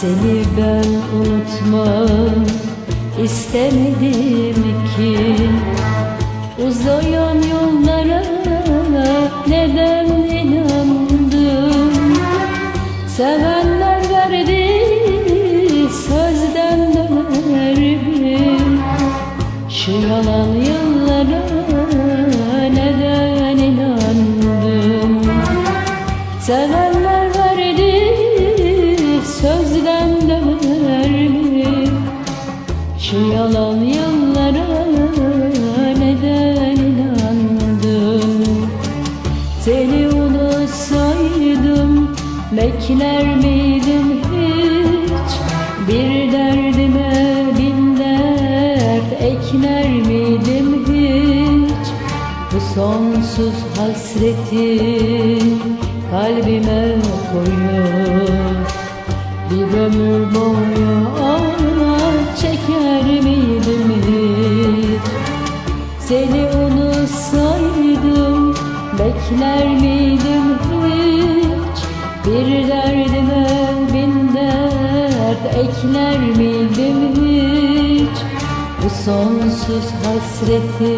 Seni ben unutmak istemedim ki. Uzayan yollara neden inandım? Sevenler verdi sözden döner mi? Şu yalan yıllara neden inandım? Sevenler verdi sözden döner mi? Şu yalan yıllara neden inandım Seni unutsaydım bekler miydim hiç? Bir derdime bin dert ekler miydim hiç? Bu sonsuz hasreti kalbime Bir ömür boyu ağlar çeker miydim hiç seni unutsaydım bekler miydim hiç? Bir derdime bin dert ekler miydim hiç? Bu sonsuz hasreti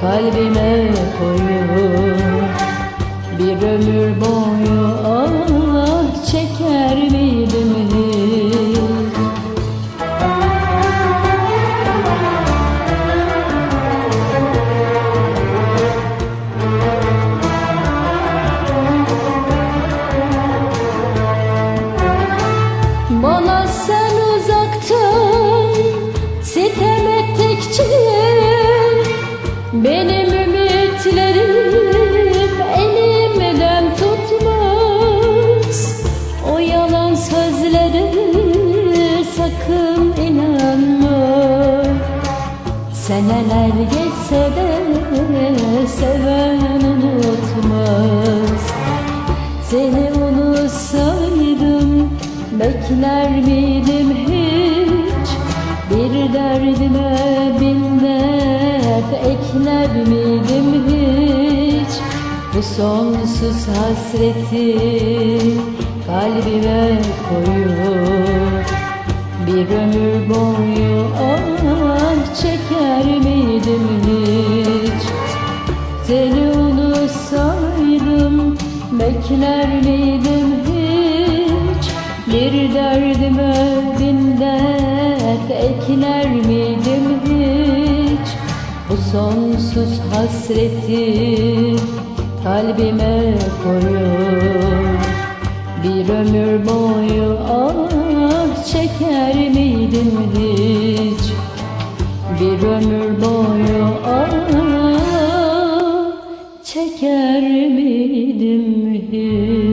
kalbime koyup Bir ömür boyu ah Seneler geçse de seven unutmaz. Seni unutsaydım bekler miydim hiç? Bir derdime bin dert ekler miydim hiç? Bu sonsuz hasreti kalbime koyup Bir ömür boyu ah çeker miydim hiç? Seni unutsaydım bekler miydim hiç? Bir derdime bin dert ekler miydim hiç? Bu sonsuz hasreti kalbime koyup Bir ömür boyu ah çeker miydim hiç bir ömür boyu ağır çeker miydim hiç?